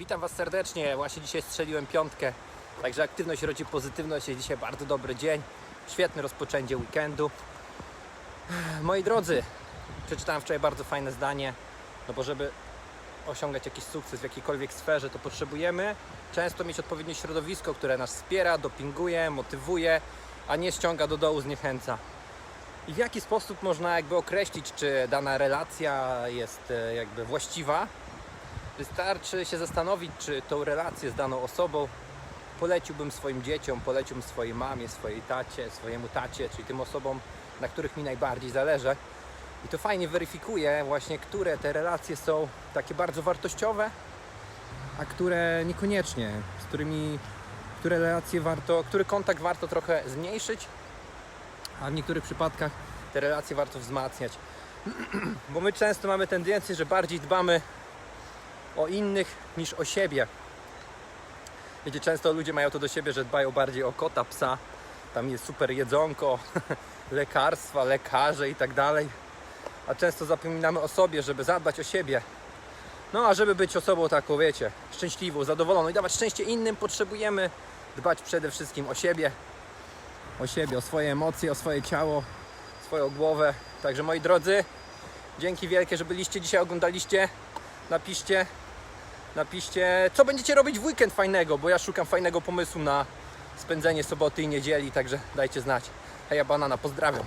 Witam Was serdecznie. Właśnie dzisiaj strzeliłem piątkę. Także aktywność rodzi pozytywność. Jest dzisiaj bardzo dobry dzień. Świetne rozpoczęcie weekendu. Moi drodzy, przeczytałem wczoraj bardzo fajne zdanie. No bo żeby osiągać jakiś sukces w jakiejkolwiek sferze, to potrzebujemy często mieć odpowiednie środowisko, które nas wspiera, dopinguje, motywuje, a nie ściąga do dołu, zniechęca. I w jaki sposób można jakby określić, czy dana relacja jest e, jakby właściwa? Wystarczy się zastanowić, czy tą relację z daną osobą poleciłbym swoim dzieciom, poleciłbym swojej mamie, swojej tacie, swojemu tacie, czyli tym osobom, na których mi najbardziej zależy. I to fajnie weryfikuje właśnie, które te relacje są takie bardzo wartościowe, a które niekoniecznie, z którymi, które relacje warto, który kontakt warto trochę zmniejszyć, a w niektórych przypadkach te relacje warto wzmacniać. Bo my często mamy tendencję, że bardziej dbamy o innych niż o siebie. Wiecie, często ludzie mają to do siebie, że dbają bardziej o kota, psa. Tam jest super jedzonko, lekarstwa, lekarze i tak dalej. A często zapominamy o sobie, żeby zadbać o siebie. No a żeby być osobą taką, wiecie, szczęśliwą, zadowoloną i dawać szczęście innym, potrzebujemy dbać przede wszystkim o siebie. O siebie, o swoje emocje, o swoje ciało, swoją głowę. Także moi drodzy, dzięki wielkie, że byliście dzisiaj, oglądaliście. Napiszcie, napiszcie, co będziecie robić w weekend fajnego, bo ja szukam fajnego pomysłu na spędzenie soboty i niedzieli, także dajcie znać. Heja banana, pozdrawiam.